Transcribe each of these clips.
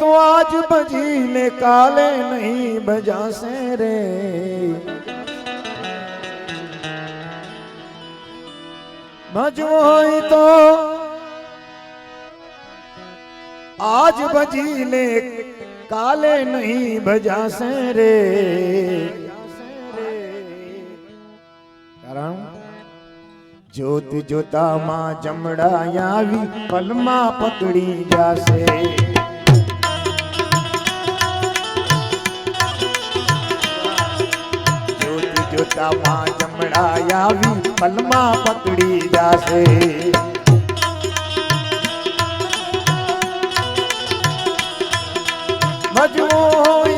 तो आज बजी ने काले नहीं बजा से रे मजमोई तो आज बजी ने काले नहीं बजा से रे ज्योत जोता माँ जमड़ा यावी पलमा पकड़ी जासे ગોદામાં જમણાઈ આવી પલમાં પકડી જાશે. મજબૂત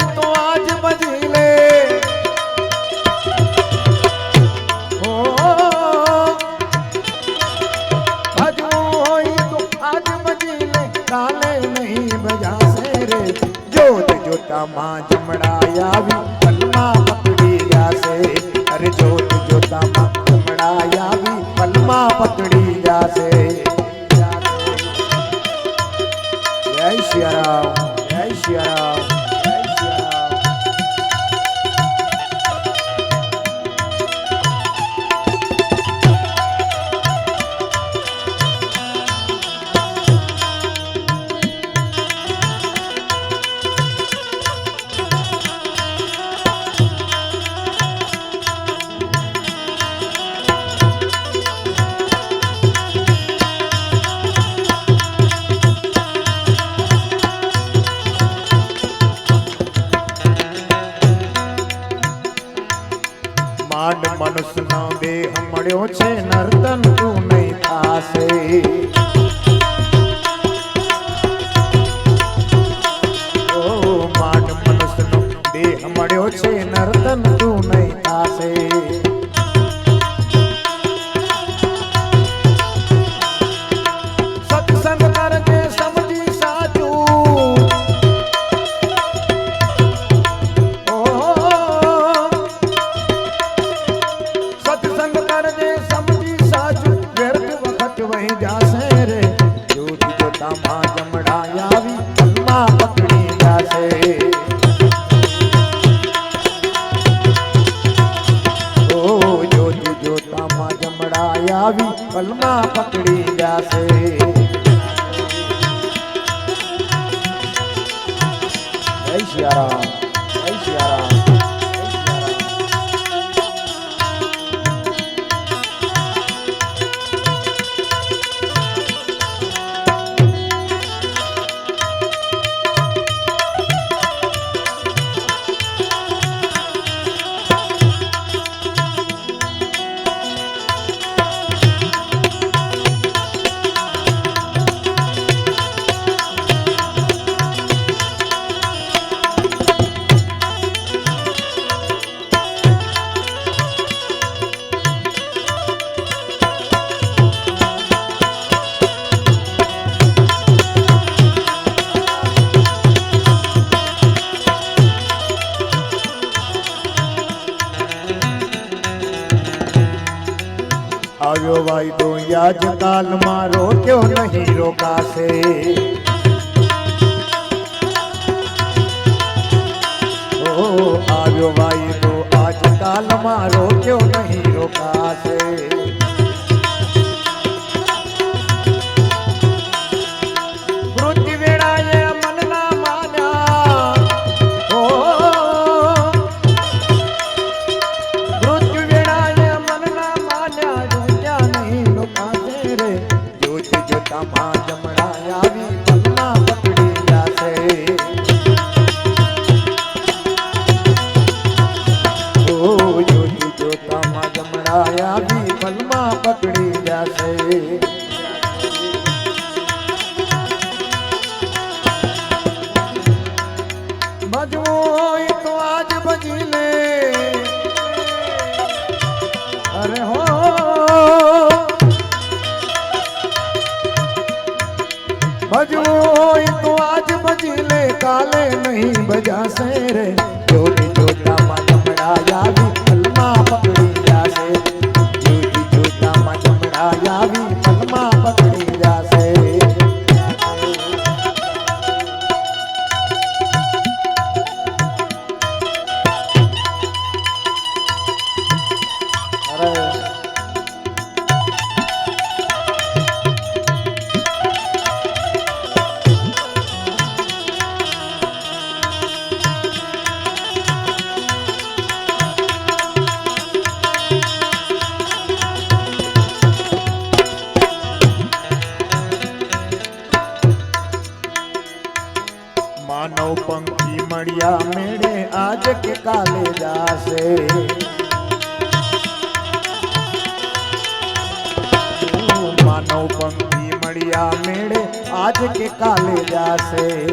માં જમડાય આવી પલમાં પકડી જાશે. જય શિયા આવ્યો વાયદો યાજકાલમાં રોક્યો નહીં રોકાશે. આવ્યો વાયદો આજકાલમાં રોક્યો નહીં રોકાશે. જંગલમાં પકડી જશે. ભજવોય તો આજ અરે હો. ભજવોય તો આજ ભજી લે કાલે નહીં બજાશે રે. મેળે. આજ કે કાલે જાશે.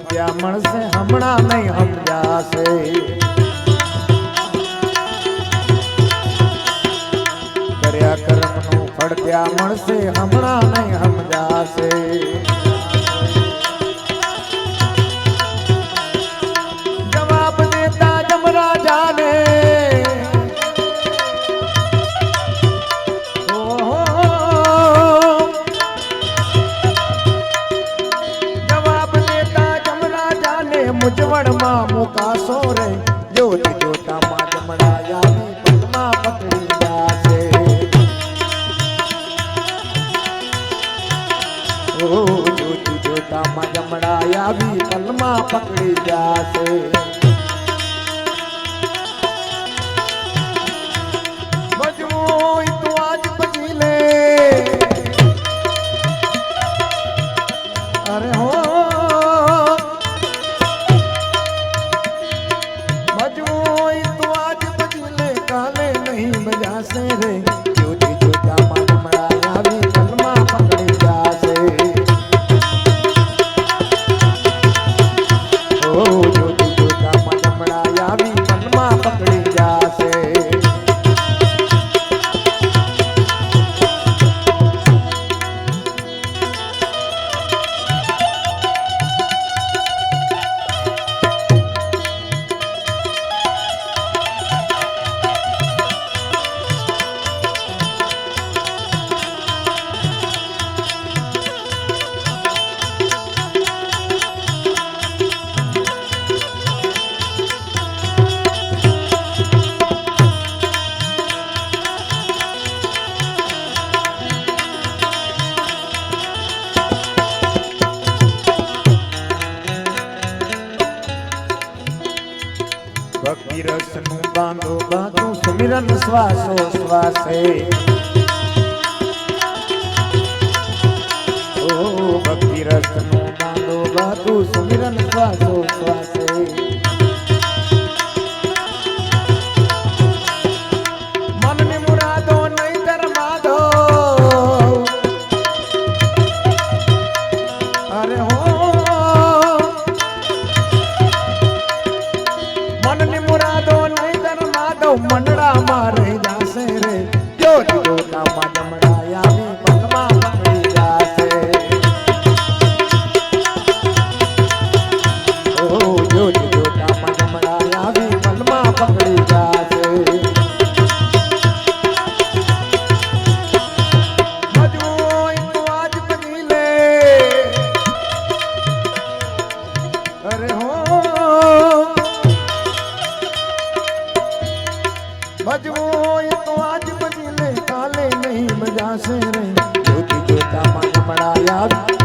પણ મળશે હમણાં નહીં સમજાશે કર્યા કર્મનું નું ત્યાં મળશે હમણાં નહીં સમજાશે મૂંઝવણમાં મુકા માં પકડી રસનું બાંધો બાધુ સુમિરન શ્વાસો શ્વાસે ભજવો એ તો આજ બદલે કાલે નહીં મજાશે રે. જોતી જોતા મન પડાયા